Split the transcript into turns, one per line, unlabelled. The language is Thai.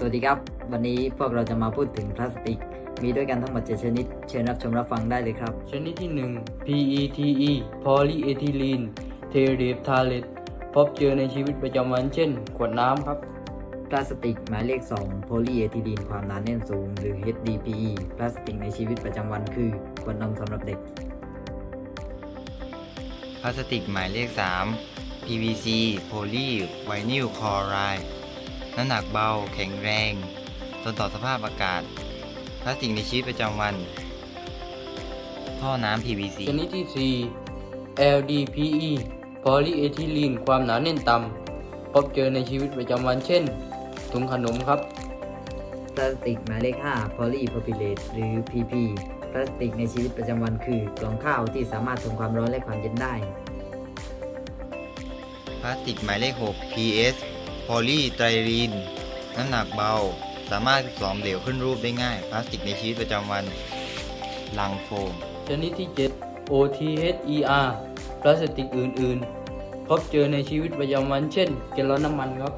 สวัสดีครับ วันนี้พวกเราจะมาพูดถึงพลาสติก มีด้วยกันทั้งหมด 7 ชนิด เชิญรับชมรับฟังได้เลยครับ
ชนิดที่ 1 PETE polyethylene terephthalate พบเจอในชีวิตประจำวันเช่น ขวดน้ำครับ
พลาสติกหมายเลข 2 โพลีเอทิลีนความหนาแน่นสูง หรือ HDPE พลาสติกในชีวิตประจำวันคือขวดนมสำหรับเด็ก
พลาสติกหมายเลข 3 PVC โพลีไว นิลคลอไรด์น้ำหนักเบา แข็งแรงทนต่อสภาพอากาศพลาสติกในชีวิตประจำวัน ท่อน้ำ PVC
ชนิดที่ 4 LDPE polyethylene ความหนาแน่นต่ำพบเจอในชีวิตประจำวันเช่น ถุงขนมครับ
พลาสติกหมายเลข5โพลีโพรพิเลตหรือ PP พลาสติกในชีวิตประจำวันคือกล่องข้าวที่สามารถทนความร้อนและความเย็นได้
พลาสติกหมายเลข 6 PS พอลีไตรีน น้ำหนักเบา สามารถสอมเหลวขึ้นรูปได้ง่าย พลาสติกในชีวิตประจำวัน ลังโฟม
ชนิดที่ 7 OTHER พลาสติกอื่น ๆ พบเจอในชีวิตประจำวันเช่นแกลลอนน้ำมันครับ